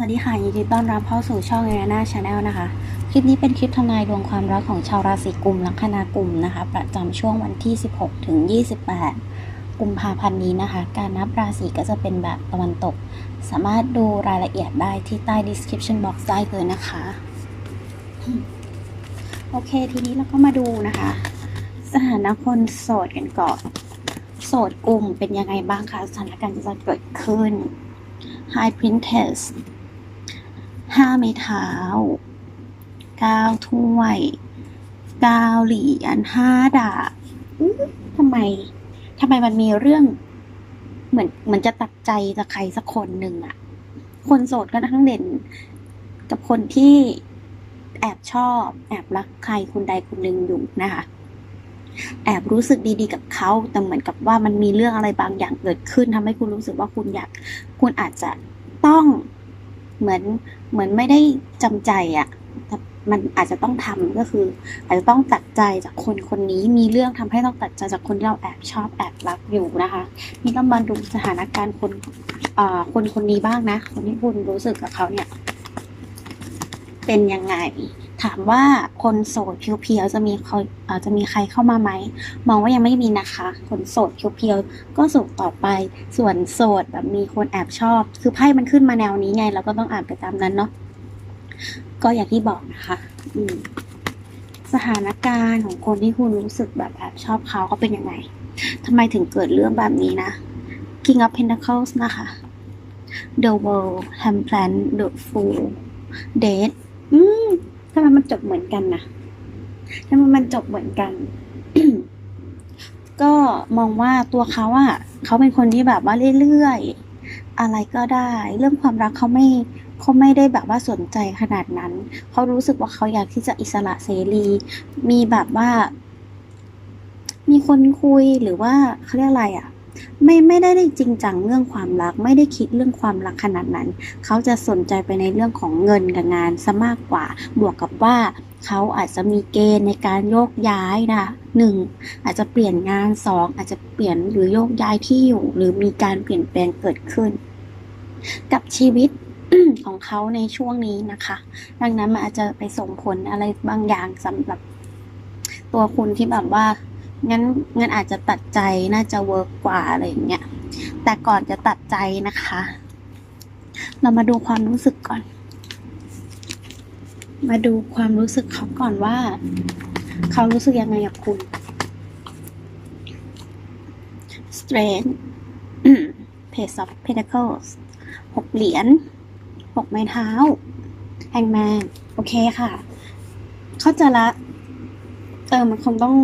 สวัสดีค่ะยินดีต้อนรับเข้าสู่ช่องเอ r นาชาแนลนะคะ คลิปนี้เป็นคลิปทำนายดวงความรักของชาวราศีกุมลัคนากุมนะคะ ประจำช่วงวันที่ 16 ถึง 28 กุมภาพันธ์นี้นะคะ การนับราศีก็จะเป็นแบบตะวันตก สามารถดูรายละเอียดได้ที่ใต้ description box ได้เลยนะคะ โอเคทีนี้เราก็มาดูนะคะ สถานะคนโสดกันก่อนโสดกลุ่มเป็นยังไงบ้างคะสถานการณ์จะเกิดขึ้น High Princess ห้าไม้เท้าเก้าถ้วยเก้าเหรียญห้าดาบทำไมทำไมมันมีเรื่อง เหมือนเหมือนจะตัดใจจะใครสักคนหนึ่งอะคนโสดก็ทั้งเด่น กับคนที่แอบชอบ แอบรักใครคนใดคนหนึ่งอยู่นะคะแอบรู้สึกดีๆกับเขาแต่เหมือนกับว่ามันมีเรื่องอะไรบางอย่างเกิดขึ้นทำให้คุณรู้สึกว่าคุณอยาก คุณอาจจะต้อง เหมือนเหมือนไม่ได้จำใจอะ่ะแต่มันอาจจะต้องทำก็คือ อาจจะต้องตัดใจจากคนคนนี้มีเรื่องทำให้ต้องตัดใจจากคนที่เราแอบชอบแอบรักอยู่นะคะนี่ต้องมาดูสถานการณ์คนอ่อคนคนนี้บ้างนะ คนที่คุณรู้สึกกับเขาเนี่ย เป็นยังไง ถามว่าคนโสดเพียวๆจะมีเขาอาจะมีใครเข้ามาไหม มองว่ายังไม่มีนะคะ คนโสดเพียวๆก็ส่งต่อไป ส่วนโสดแบบมีคนแอบชอบ คือไพ่มันขึ้นมาแนวนี้ไง เราก็ต้องอ่านไปตามนั้นเนาะ ก็อย่างที่บอกนะคะ อืมสถานการณ์ของคนที่คุณรู้สึกแบบแอบชอบเขาเขาเป็นยังไงทำไมถึงเกิดเรื่องแบบนี้นะ King of Pentacles นะคะ The World Templant The Fool Date อืม ไมมันจบเหมือนกันนะทำไมมันจบเหมือนกัน ก็มองว่าตัวเขาอะเขาเป็นคนที่แบบว่าเรื่อยๆ อะไรก็ได้ เรื่องความรักเขาไม่เขาไม่ได้แบบว่าสนใจขนาดนั้น เขารู้สึกว่าเขาอยากที่จะอิสระเสรี มีแบบว่า มีคนคุยหรือว่าเขาเรียกอะไรอะ ไม่ไม่ได้ได้จริงจังเรื่องความรัก ไม่ได้คิดเรื่องความรักขนาดนั้น เขาจะสนใจไปในเรื่องของเงินกับงานซะมากกว่า บวกกับว่าเขาอาจจะมีเกณฑ์ในการโยกย้ายนะคะหนึ่งอาจจะเปลี่ยนงานสองอาจจะเปลี่ยนหรือโยกย้ายที่อยู่ หรือมีการเปลี่ยนแปลงเกิดขึ้น กับชีวิตของเขาในช่วงนี้นะคะ ดังนั้นมันอาจจะไปส่งผลอะไรบางอย่างสำหรับตัวคุณที่แบบว่า งั้นงั้นอาจจะตัดใจน่าจะเวิร์กกว่าอะไรอย่างเงี้ย แต่ก่อนจะตัดใจนะคะ เรามาดูความรู้สึกก่อน มาดูความรู้สึกเขาก่อนว่า เขารู้สึกยังไงกับคุณ strength page of pentacles หกเหรียญหกไม้เท้า hangman โอเคค่ะ เข้าใจละ เออมันคงต้อง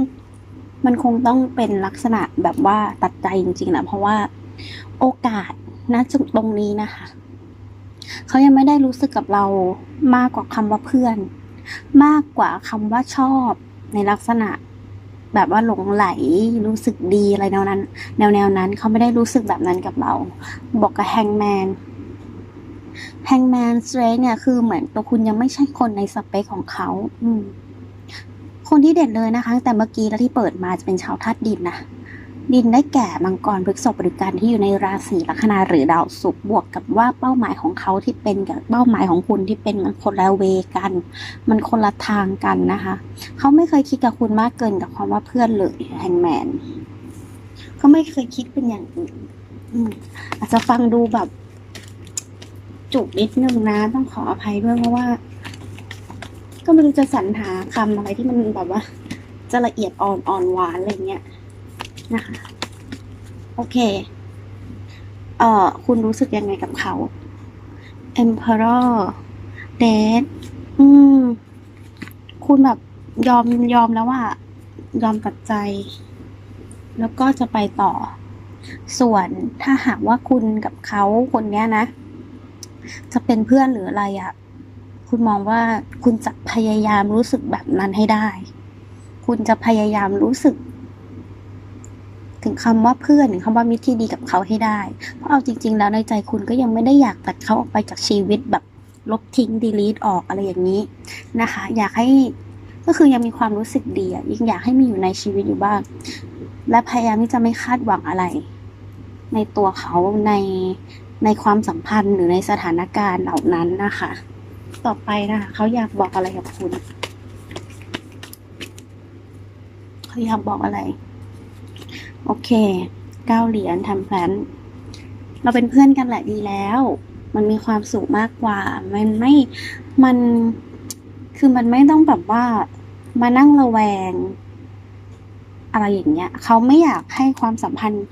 มันคงต้องเป็นลักษณะแบบว่าตัดใจจริงๆแหละเพราะว่าโอกาสณจุดตรงนี้นะคะ เขายังไม่ได้รู้สึกกับเรามากกว่าคำว่าเพื่อน มากกว่าคำว่าชอบในลักษณะ แบบว่าหลงไหลรู้สึกดีอะไรแนวนั้น แนวแนวนั้นเขาไม่ได้รู้สึกแบบนั้นกับเรา บอกกับแฮงแมนแฮงแมนสเตรทเนี่ยคือเหมือนตัวคุณยังไม่ใช่คนในสเปคของเขา อืม คนที่เด่นเลยนะคะ แต่เมื่อกี้แล้วที่เปิดมาจะเป็นชาวธาตุดินนะ ดินได้แก่มังกรพฤกษภหรือกันที่อยู่ในราศีลัคนาหรือดาวศุกร์บวกกับว่าเป้าหมายของเขาที่เป็นกับเป้าหมายของคุณที่เป็นมันคนละเวกัน มันคนละทางกันนะคะ เขาไม่เคยคิดกับคุณมากเกินกับความว่าเพื่อนเลยแฮงแมนเขาไม่เคยคิดเป็นอย่างอื่นอาจจะฟังดูแบบจุกนิดนึงนะ ต้องขออภัยด้วยเพราะว่า ก็ไม่รู้จะสรรหาคำอะไรที่มันแบบว่า จะละเอียดอ่อนอ่อนหวานอะไรเงี้ยนะคะ โอเค เอ่อ คุณรู้สึกยังไงกับเขา Emperor Death อืม คุณแบบยอมยอมแล้วว่ายอมตัดใจ แล้วก็จะไปต่อ ส่วนถ้าหากว่าคุณกับเขาคนเนี้ยนะ จะเป็นเพื่อนหรืออะไรอะ่ะ คุณมองว่าคุณจะพยายามรู้สึกแบบนั้นให้ได้ คุณจะพยายามรู้สึก ถึงคำว่าเพื่อนถึงคำว่ามิตรที่ดีกับเขาให้ได้ เพราะเอาจริง ๆ แล้วในใจคุณก็ยังไม่ได้อยากตัดเขาออกไปจากชีวิตแบบลบทิ้งดีลีทออกอะไรอย่างนี้นะคะ อยากให้ก็คือยังมีความรู้สึกดีอะยิ่งอยากให้มีอยู่ในชีวิตอยู่บ้าง และพยายามที่จะไม่คาดหวังอะไร ในตัวเขาในในความสัมพันธ์หรือในสถานการณ์เหล่านั้นนะคะ ต่อไปนะคะเขาอยากบอกอะไรกับคุณ เขาอยากบอกอะไร โอเคเก้าเหรียญทำแพลนเราเป็นเพื่อนกันแหละดีแล้ว มันมีความสุขมากกว่า มันไม่ มัน คือมันไม่ต้องแบบว่า มานั่งระแวง อะไรอย่างเงี้ย เขาไม่อยากให้ความสัมพันธ์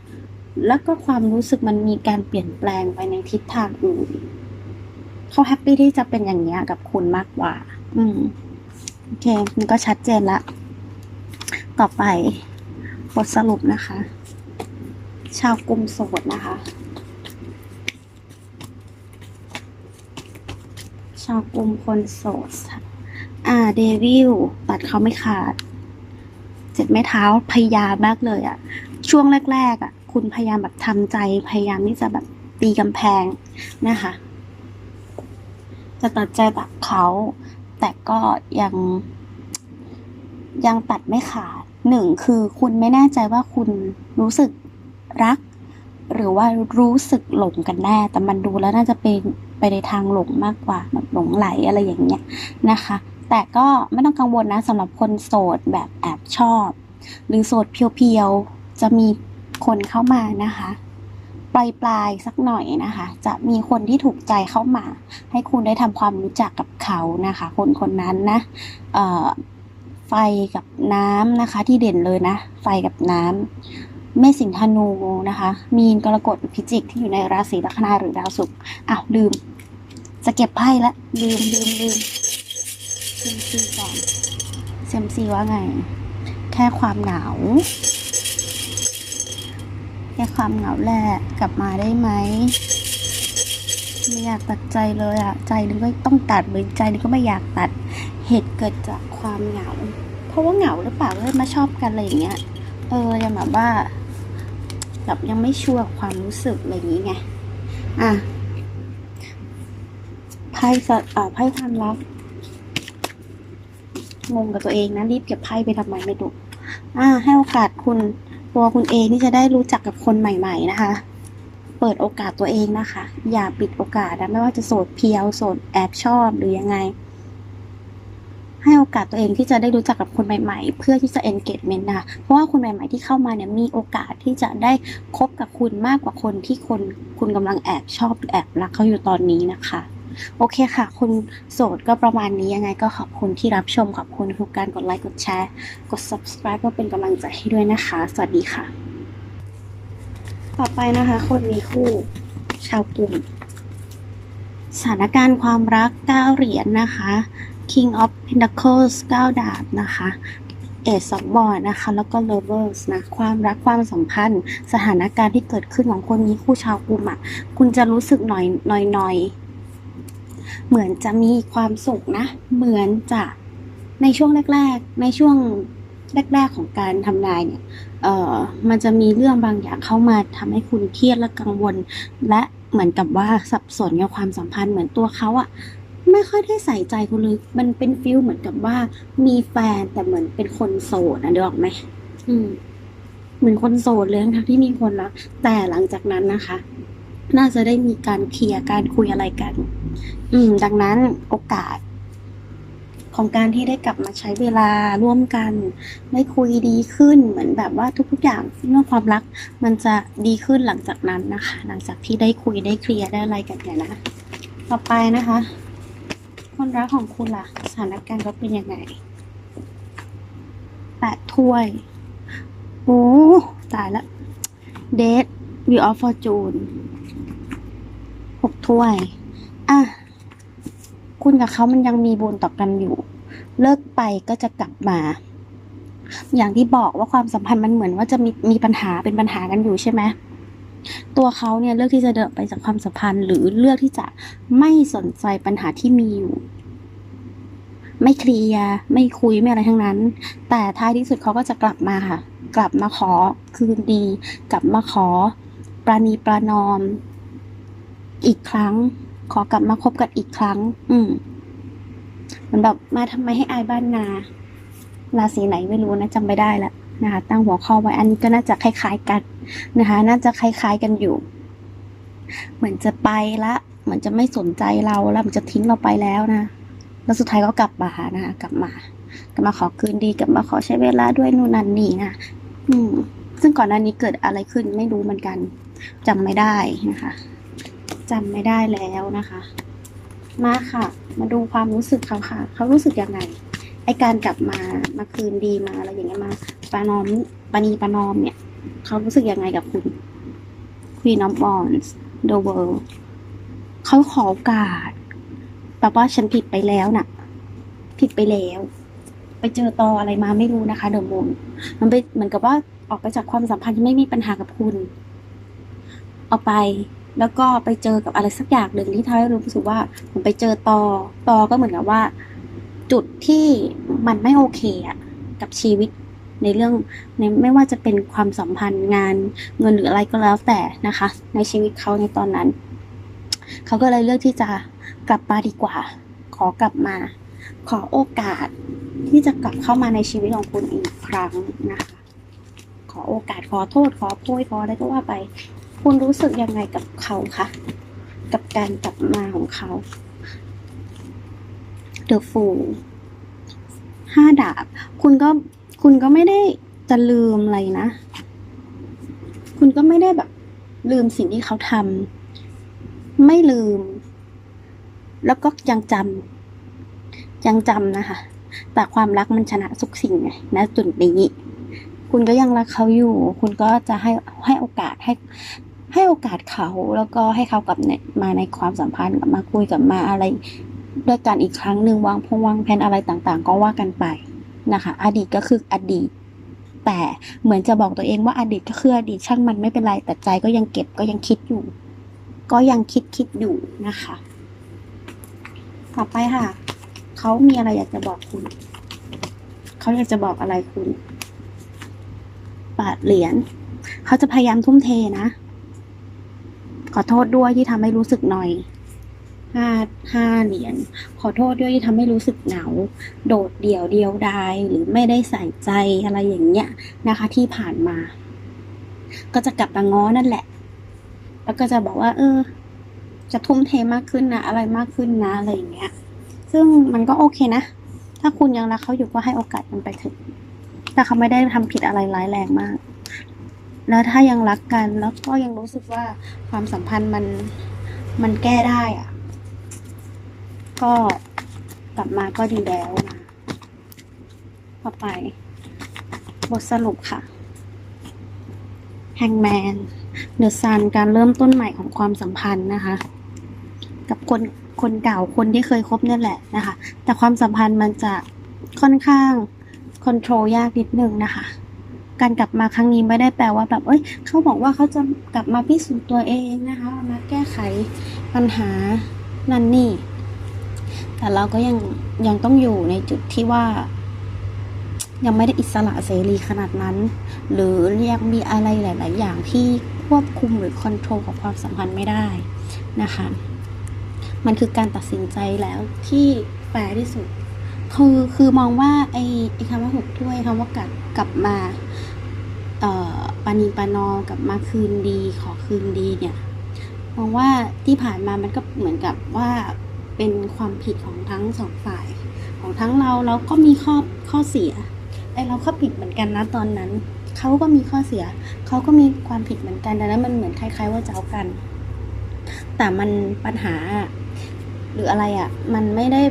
แล้วก็ความรู้สึกมันมีการเปลี่ยนแปลงไปในทิศทางอื่น เขาแฮปปี้ที่จะเป็นอย่างเงี้ยกับคุณมากกว่า อืม โอเค มันก็ชัดเจนละ ต่อไปบทสรุปนะคะ ชาวกลุ่มโสดนะคะ ชาวกลุ่มคนโสดค่ะอ่า เดวิลตัดเขาไม่ขาด เจ็ดไม้เท้าพยายามมากเลยอะช่วงแรก ๆอะคุณพยายามแบบทำใจ พยายามที่จะแบบตีกำแพงนะคะ จะตัดใจแบบเขา แต่ก็ยังยังตัดไม่ขาดหนึ่งคือคุณไม่แน่ใจว่าคุณรู้สึกรัก หรือว่ารู้สึกหลงกันแน่ แต่มันดูแล้วน่าจะเป็นไปในทางหลงมากกว่าแบบหลงไหลอะไรอย่างเงี้ยนะคะ แต่ก็ไม่ต้องกังวลนะสำหรับคนโสดแบบแอบชอบ หรือโสดเพียวๆจะมีคนเข้ามานะคะ ปลายปลายๆสักหน่อยนะคะ จะมีคนที่ถูกใจเข้ามา ให้คุณได้ทำความรู้จักกับเขานะคะ คนคนนั้นนะไฟกับน้ำนะคะ ที่เด่นเลยนะ ไฟกับน้ำแม่สิงธนูนะคะ มีนกรกฎพิจิกที่อยู่ในราศีลัคนาหรือดาวศุกร์อ้าวลืม จะเก็บไพ่ละลืมลืมลืมเซมซีก่อนเซมซีว่าไง แค่ความหงาว แค่ความเหงาแหละกลับมาได้ไหมไม่อยากตัดใจเลยอะใจนึงก็ต้องตัดเหมือนใจนึงก็ไม่อยากตัด เหตุเกิดจากความเหงา เพราะว่าเหงาหรือเปล่าเลยมาชอบกันอะไรอย่างเงี้ย เออยังแบบว่าแบบยังไม่ชัวร์ความรู้สึกอะไรอย่างงี้ไงอะไพ่สะอ่าไพ่ความรักงงกับตัวเองนะรีบเก็บไพ่ไปทำไมไม่รู้อ่าให้โอกาสคุณ ตัวคุณเองที่จะได้รู้จักกับคนใหม่ๆนะคะ เปิดโอกาสตัวเองนะคะ อย่าปิดโอกาสนะไม่ว่าจะโสดเพียวโสดแอบชอบหรือยังไง ให้โอกาสตัวเองที่จะได้รู้จักกับคนใหม่ๆ เพื่อที่จะ engagement นะคะเพราะว่าคนใหม่ๆที่เข้ามาเนี่ยมีโอกาสที่จะได้คบกับคุณมากกว่าคนที่คนคุณกำลังแอบชอบหรือแอบรักเขาอยู่ตอนนี้นะคะ โอเคค่ะ คุณโสดก็ประมาณนี้ยังไงก็ขอบคุณที่รับชมขอบคุณทุกการกดไลค์กดแชร์ กด subscribe ก็เป็นกำลังใจให้ด้วยนะคะ สวัสดีค่ะ ต่อไปนะคะ คนมีคู่ชาวกลุ่มสถานการณ์ความรัก 9 เหรียญนะคะ King of Pentacles 9 ดาบนะคะเอสสองบอร์ดนะคะ แล้วก็ Lovers นะ ความรักความสัมพันธ์ สถานการณ์ที่เกิดขึ้นของคนมีคู่ชาวกลุ่มอะ คุณจะรู้สึกหน่อยหน่อยหน่อย เหมือนจะมีความสุขนะ เหมือนจะในช่วงแรก ๆ ในช่วงแรก ๆ ของการทำนายเนี่ยเอ่อมันจะมีเรื่องบางอย่างเข้ามาทำให้คุณเครียดและกังวล และเหมือนกับว่าสับสนกับความสัมพันธ์เหมือนตัวเขาอะไม่ค่อยได้ใส่ใจคุณเลยมันเป็นฟิลเหมือนกับว่า มีแฟนแต่เหมือนเป็นคนโสดนะเดี๋ยวออกไหมอืม เหมือนคนโสดเลยทั้งๆที่มีคนรักแต่หลังจากนั้นนะคะ น่าจะได้มีการเคลียร์การคุยอะไรกัน อืม ดังนั้นโอกาส ของการที่ได้กลับมาใช้เวลาร่วมกันได้คุยดีขึ้น เหมือนแบบว่าทุกๆอย่างเรื่องความรัก มันจะดีขึ้นหลังจากนั้นนะคะ หลังจากที่ได้คุยได้เคลียร์ได้อะไรกันเนี่ยนะต่อไปนะคะ คนรักของคุณล่ะสถานการณ์เขาเป็นยังไงแปดถ้วย โอ้ตายละเดทวีออฟฟอร์จูนหกถ้วย อะ คุณกับเขามันยังมีบุญต่อกันอยู่ เลิกไปก็จะกลับมา อย่างที่บอกว่าความสัมพันธ์มันเหมือนว่าจะมีมีปัญหาเป็นปัญหากันอยู่ใช่ไหมตัวเขาเนี่ยเลือกที่จะเดินไปจากความสัมพันธ์ หรือเลือกที่จะไม่สนใจปัญหาที่มีอยู่ ไม่เคลียร์ไม่คุยไม่อะไรทั้งนั้น แต่ท้ายที่สุดเขาก็จะกลับมาค่ะ กลับมาขอคืนดี กลับมาขอ ปราณีประนอม อีกครั้ง ขอกลับมาคบกันอีกครั้ง อืมมันแบบมาทำไมให้อายบ้านนา ราศีไหนไม่รู้นะจำไม่ได้ล้วนะคะ ตั้งหัวข้อไว้อันนี้ก็น่าจะคล้ายๆกันนะคะ น่าจะคล้ายๆกันอยู่ เหมือนจะไปละเหมือนจะไม่สนใจเราแล้วมันจะทิ้งเราไปแล้วนะแล้วสุดท้ายก็กลับมานะคะกลับมากลับมาขอคืนดีกลับมาขอใช้เวลาด้วยนู่นนั่นนี่นะอืม ซึ่งก่อนหน้านี้เกิดอะไรขึ้นไม่รู้เหมือนกันจำไม่ได้นะคะ จำไม่ได้แล้วนะคะ มาค่ะ มาดูความรู้สึกเขาค่ะ เขารู้สึกยังไงไอการกลับมามาคืนดีมาอะไรอย่างเงี้ยมาปานอมปานีปานอมเนี่ย เขารู้สึกยังไงกับคุณ Queen of Wands The World เขาขอโอกาสแปลว่าฉันผิดไปแล้วน่ะ ผิดไปแล้ว ไปเจอตออะไรมาไม่รู้นะคะ เดอะมูนมันไปเหมือนกับว่าออกไปจากความสัมพันธ์ที่ไม่มีปัญหากับคุณ ออกไป แล้วก็ไปเจอกับอะไรสักอย่างหนึ่งที่ทำให้รู้สึกว่าผมไปเจอตอตอก็เหมือนกับว่า จุดที่มันไม่โอเคอะกับชีวิตในเรื่องในไม่ว่าจะเป็นความสัมพันธ์งานเงินหรืออะไรก็แล้วแต่นะคะ ในชีวิตเขาในตอนนั้น เขาก็เลยเลือกที่จะกลับมาดีกว่า ขอกลับมา ขอโอกาสที่จะกลับเข้ามาในชีวิตของคุณอีกครั้งนะคะ ขอโอกาสขอโทษขอโพยขออะไรก็ว่าไป คุณรู้สึกยังไงกับเขาคะกับการกลับมาของเขา The Fool ห้าดาบ คุณก็คุณก็ไม่ได้จะลืมอะไรนะ คุณก็ไม่ได้แบบลืมสิ่งที่เขาทำไม่ลืม แล้วก็ยังจำยังจำนะคะ แต่ความรักมันชนะทุกสิ่งไงนะจุดนี้ คุณก็ยังรักเขาอยู่ คุณก็จะให้ให้โอกาสให้ ให้โอกาสเขาแล้วก็ให้เขากลับเนี่ยมาในความสัมพันธ์กลับมาคุยกลับมาอะไรด้วยกันอีกครั้งหนึ่งวางพงวางแผนอะไรต่างๆ ก็ว่ากันไปนะคะ อดีตก็คืออดีต แต่เหมือนจะบอกตัวเองว่าอดีตก็คืออดีตช่างมันไม่เป็นไรแต่ใจก็ยังเก็บก็ยังคิดอยู่ ก็ยังคิดคิดอยู่นะคะ ต่อไปค่ะเขามีอะไรอยากจะบอกคุณเขาอยากจะบอกอะไรคุณปาดเหรียญเขาจะพยายามทุ่มเทนะ ขอโทษด้วยที่ทำให้รู้สึกหน่อยห้าห้าเหรียญขอโทษด้วยที่ทำให้รู้สึกเหงา โดดเดี่ยวเดียวดายหรือไม่ได้ใส่ใจอะไรอย่างเงี้ยนะคะ ที่ผ่านมา ก็จะกลับมาง้อนั่นแหละ แล้วก็จะบอกว่า เออ จะทุ่มเทมากขึ้นนะอะไรมากขึ้นนะอะไรอย่างเงี้ย ซึ่งมันก็โอเคนะ ถ้าคุณยังรักเขาอยู่ก็ให้โอกาสมันไปเถอะแต่เขาไม่ได้ทำผิดอะไรร้ายแรงมาก แล้วถ้ายังรักกันแล้วก็ยังรู้สึกว่าความสัมพันธ์มันมันแก้ได้อะก็กลับมาก็ดีแล้วนะต่อไป บทสรุปค่ะแฮงแมนเดอะซันการเริ่มต้นใหม่ของความสัมพันธ์นะคะ กับคนคนเก่าคนที่เคยคบนี่ยแหละนะคะ แต่ความสัมพันธ์มันจะค่อนข้างคอนโทรลยากนิดนึงนะคะ การกลับมาครั้งนี้ไม่ได้แปลว่าแบบเอ้ยเขาบอกว่าเขาจะกลับมาพิสูจน์ตัวเองนะคะมาแก้ไขปัญหานั่นนี่ แต่เราก็ยังยังต้องอยู่ในจุดที่ว่า ยังไม่ได้อิสระเสรีขนาดนั้น หรือยังมีอะไรหลาย ๆ อย่างที่ควบคุมหรือคอนโทรลของความสัมพันธ์ไม่ได้นะคะ มันคือการตัดสินใจแล้วที่แฟร์ที่สุดคือคือมองว่าไอ้ไอ้คำว่าหกถ้วยคำว่ากลับกลับมา เอ่อปานีปานอกับมาคืนดี ขอคืนดีเนี่ยมองว่าที่ผ่านมามันก็เหมือนกับว่าเป็นความผิดของทั้งสองฝ่าย ของทั้งเราแล้วก็มีข้อข้อเสียไอเราก็ผิดเหมือนกันนะตอนนั้นเขาก็มีข้อเสียเขาก็มีความผิดเหมือนกันดังนั้นมันเหมือนคล้าย ๆ ว่าเจ้ากัน แต่มันปัญหา หรืออะไรอะ่ะ มันไม่ได้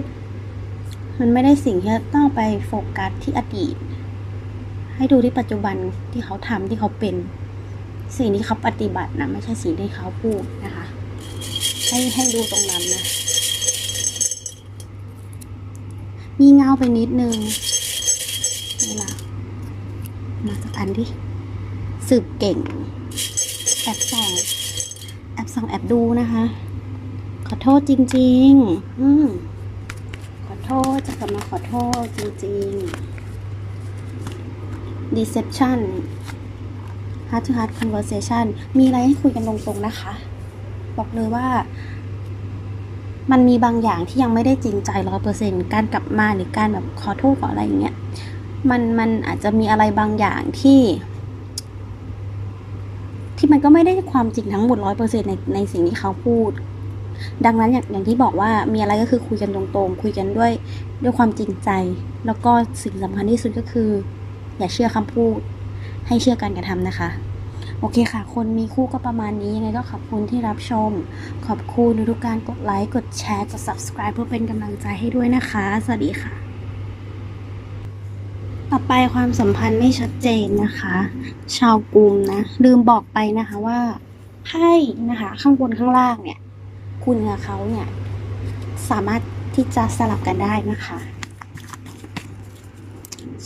มันไม่ได้สิ่งที่ต้องไปโฟกัสที่อดีต ให้ดูที่ปัจจุบันที่เขาทำที่เขาเป็น สิ่งที่เขาปฏิบัตินะไม่ใช่สิ่งที่เขาพูดนะคะ ให้ให้ดูตรงนั้นนะมีเงาไปนิดนึงนี่ละมาสักอันดิสืบเก่ง แอบส่อง แอบส่องแอบดูนะคะ ขอโทษจริง ๆ อืมขอโทษจะกลับมาขอโทษจริง ๆ deception heart to heart conversation มีอะไรให้คุยกันตรงๆนะคะ บอกเลยว่า มันมีบางอย่างที่ยังไม่ได้จริงใจร้อยเปอร์เซ็นการกลับมาหรือการแบบขอโทษขออะไรอย่างเงี้ย มันมันอาจจะมีอะไรบางอย่างที่ ที่มันก็ไม่ได้ความจริงทั้งหมดร้อยเปอร์เซ็นในในสิ่งที่เขาพูด ดังนั้นอย่างอย่างที่บอกว่ามีอะไรก็คือคุยกันตรงๆ คุยกันด้วยด้วยความจริงใจ แล้วก็สิ่งสำคัญที่สุดก็คือ อย่าเชื่อคำพูด ให้เชื่อการกระทำนะคะ โอเคค่ะ คนมีคู่ก็ประมาณนี้ยังไงก็ขอบคุณที่รับชม ขอบคุณทุกการกดไลค์ กดแชร์กด subscribe เพื่อเป็นกำลังใจให้ด้วยนะคะ สวัสดีค่ะ ต่อไปความสัมพันธ์ไม่ชัดเจนนะคะ ชาวกลุ่มนะ ลืมบอกไปนะคะว่าไพ่นะคะ ข้างบนข้างล่างเนี่ย คุณกับเขาเนี่ย สามารถที่จะสลับกันได้นะคะ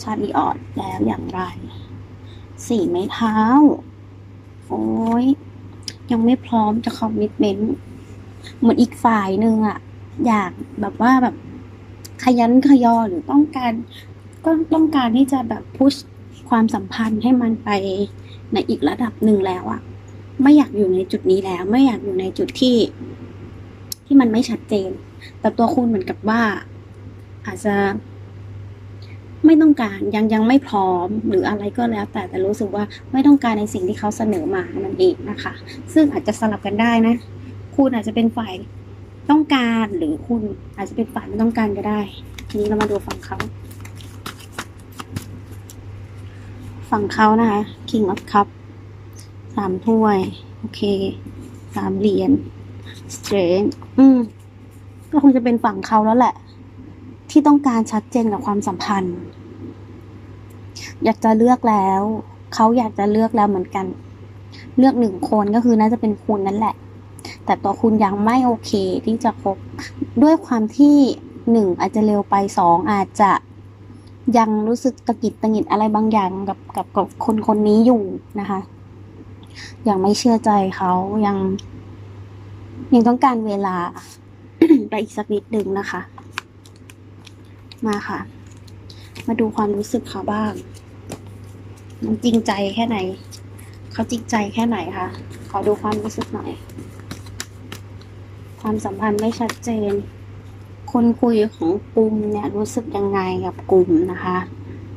ชาลีออดแล้วอย่างไร สี่ไม้เท้า โอ้ย ยังไม่พร้อมจะคอมมิตเมนต์เหมือนอีกฝ่ายหนึ่งอะอยากแบบว่าแบบขยันขยอหรือต้องการ ก็ต้องการที่จะแบบพุชความสัมพันธ์ให้มันไปในอีกระดับหนึ่งแล้วอะไม่อยากอยู่ในจุดนี้แล้ว ไม่อยากอยู่ในจุดที่ ที่มันไม่ชัดเจน แต่ตัวคุณเหมือนกับว่า อาจจะ ไม่ต้องการยังยังไม่พร้อมหรืออะไรก็แล้วแต่แต่รู้สึกว่าไม่ต้องการในสิ่งที่เขาเสนอมานั่นเองนะคะ ซึ่งอาจจะสลับกันได้นะ คุณอาจจะเป็นฝ่ายต้องการหรือคุณอาจจะเป็นฝ่ายไม่ต้องการก็ได้ ทีนี้เรามาดูฝั่งเขาฝั่งเขานะคะ King of Cup สามถ้วย โอเคสามเหรียญ Strength อืมก็คงจะเป็นฝั่งเขาแล้วแหละ ที่ต้องการชัดเจนกับความสัมพันธ์ อยากจะเลือกแล้ว เขาอยากจะเลือกแล้วเหมือนกัน เลือกหนึ่งคนก็คือน่าจะเป็นคุณนั่นแหละ แต่ตัวคุณยังไม่โอเคที่จะคบด้วยความที่หนึ่งอาจจะเร็วไปสองอาจจะยังรู้สึกตะกิดตะหงิดอะไรบางอย่างกับกับกับคนคนนี้อยู่นะคะ ยังไม่เชื่อใจเขายัง ยังต้องการเวลาไปอีกสักนิดหนึ่งนะคะ มาค่ะ มาดูความรู้สึกเขาบ้าง มันจริงใจแค่ไหน เขาจริงใจแค่ไหนคะขอดูความรู้สึกหน่อย ความสัมพันธ์ไม่ชัดเจน คนคุยของกลุ่มเนี่ยรู้สึกยังไงกับกลุ่มนะคะ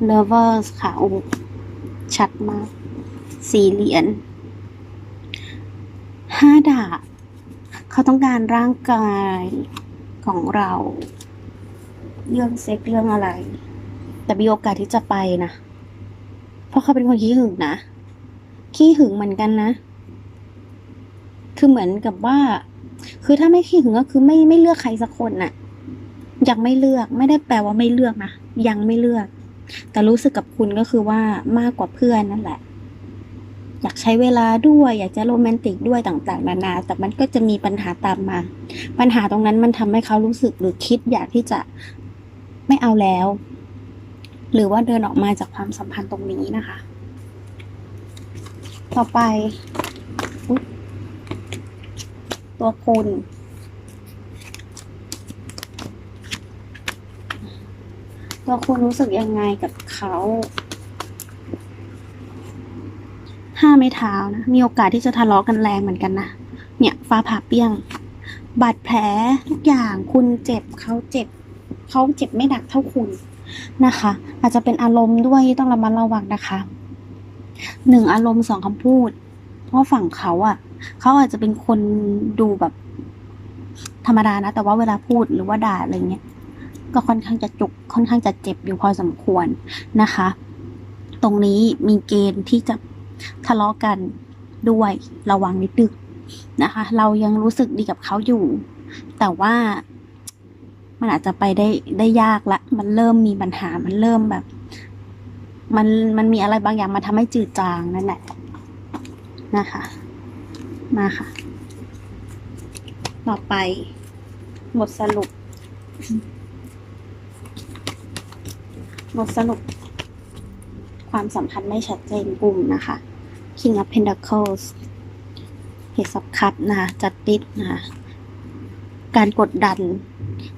lovers ค่ะโอ้ชัดมาก สี่เหรียญห้าดาบเขาต้องการร่างกายของเรา เรื่องเซ็กเรื่องอะไร แต่มีโอกาสที่จะไปนะ เพราะเขาเป็นคนขี้หึงนะ ขี้หึงเหมือนกันนะ คือเหมือนกับว่า คือถ้าไม่ขี้หึงก็คือไม่ไม่เลือกใครสักคนน่ะ ยังไม่เลือก ไม่ได้แปลว่าไม่เลือกนะ ยังไม่เลือก แต่รู้สึกกับคุณก็คือว่ามากกว่าเพื่อนนั่นแหละ อยากใช้เวลาด้วย อยากจะโรแมนติกด้วยต่างๆนานา แต่มันก็จะมีปัญหาตามมา ปัญหาตรงนั้นมันทำให้เขารู้สึกหรือคิดอยากที่จะ ไม่เอาแล้ว หรือว่าเดินออกมาจากความสัมพันธ์ตรงนี้นะคะ ต่อไป ตัวคุณตัวคุณรู้สึกยังไงกับเขาห้าไม้เท้านะ มีโอกาสที่จะทะเลาะกันแรงเหมือนกันนะ เนี่ย ฟ้าผ่าเปี้ยง บาดแผลทุกอย่าง คุณเจ็บเขาเจ็บ เขาเจ็บไม่หนักเท่าคุณนะคะ อาจจะเป็นอารมณ์ด้วยต้องระมัดระวังนะคะหนึ่งอารมณ์สองคำพูด เพราะฝั่งเขาอะ่ะเขาอาจจะเป็นคนดูแบบธรรมดานะ แต่ว่าเวลาพูดหรือว่าด่าอะไรเงี้ยก็ค่อนข้างจะจุกค่อนข้างจะเจ็บอยู่พอสมควรนะคะ ตรงนี้มีเกณฑ์ที่จะทะเลาะกันด้วยระวังนิดนึงนะคะ เรายังรู้สึกดีกับเขาอยู่ แต่ว่า มันอาจจะไปได้ได้ยากละ มันเริ่มมีปัญหา มันเริ่มแบบ มันมันมีอะไรบางอย่างมาทำให้จืดจางนั่นแหละนะคะ มาค่ะ ต่อไป บทสรุป บทสรุป ความสัมพันธ์ไม่ชัดเจนกลุ่มนะคะ King of Pentacles เ a สับคัพนะคะจัดติดนะคะ การกดดัน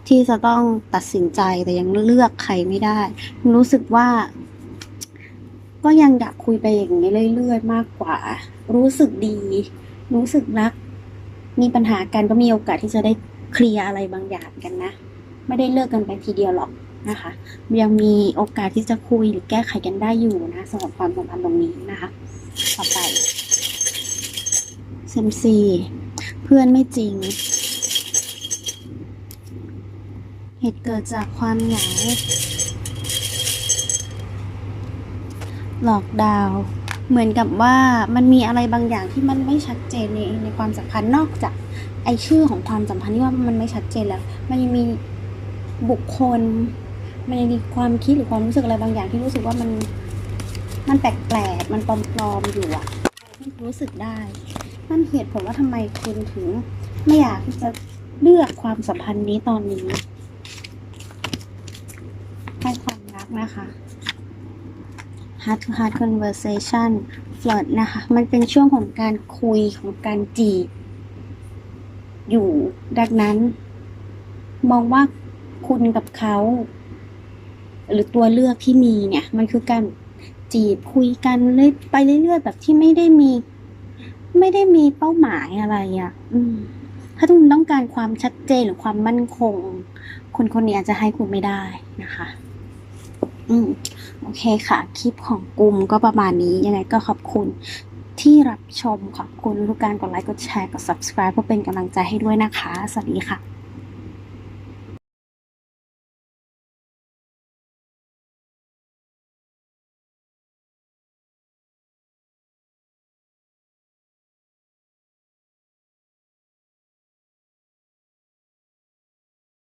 ที่จะต้องตัดสินใจแต่ยังเลือกใครไม่ได้ รู้สึกว่า ก็ยังอยากคุยไปอย่างนี้เรื่อยๆมากกว่า รู้สึกดี รู้สึกรัก มีปัญหากันก็มีโอกาสที่จะได้เคลียร์อะไรบางอย่างกันนะ ไม่ได้เลิกกันไปทีเดียวหรอกนะคะ ยังมีโอกาสที่จะคุยหรือแก้ไขกันได้อยู่นะสำหรับความสัมพันธ์ตรงนี้นะคะ ต่อไปเซมซีเพื่อนไม่จริง เหตุเกิดจากความเหงาหลอกดาว เหมือนกับว่ามันมีอะไรบางอย่างที่มันไม่ชัดเจนในในความสัมพันธ์นอกจากไอชื่อของความสัมพันธ์ที่ว่ามันไม่ชัดเจนแล้ว มันยังมีบุคคล มันยังมีความคิดหรือความรู้สึกอะไรบางอย่างที่รู้สึกว่ามันมันแปลกๆ มันปลอมๆอยู่อะรู้สึกได้ นั่นเหตุผลว่าทำไมคุณถึงไม่อยากที่จะเลือกความสัมพันธ์นี้ตอนนี้ให้ความรัก นะคะ heart to heart conversation flirt นะคะ มันเป็นช่วงของการคุยของการจีบอยู่ ดังนั้น มองว่าคุณกับเขา หรือตัวเลือกที่มีเนี่ย มันคือการจีบคุยกันเรื่อยไปเรื่อยๆแบบที่ไม่ได้มี ไม่ได้มีเป้าหมายอะไรอะ่ะ อืม ถ้าคุณต้องการความชัดเจนหรือความมั่นคง คนคนนี้อาจจะให้คุณไม่ได้นะคะ อืมโอเคค่ะ คลิปของกลุ่มก็ประมาณนี้ ยังไงก็ขอบคุณที่รับชม ขอบคุณทุกการกดไลค์ กดแชร์ กด subscribe เพื่อเป็นกำลังใจให้ด้วยนะคะ สวัสดีค่ะ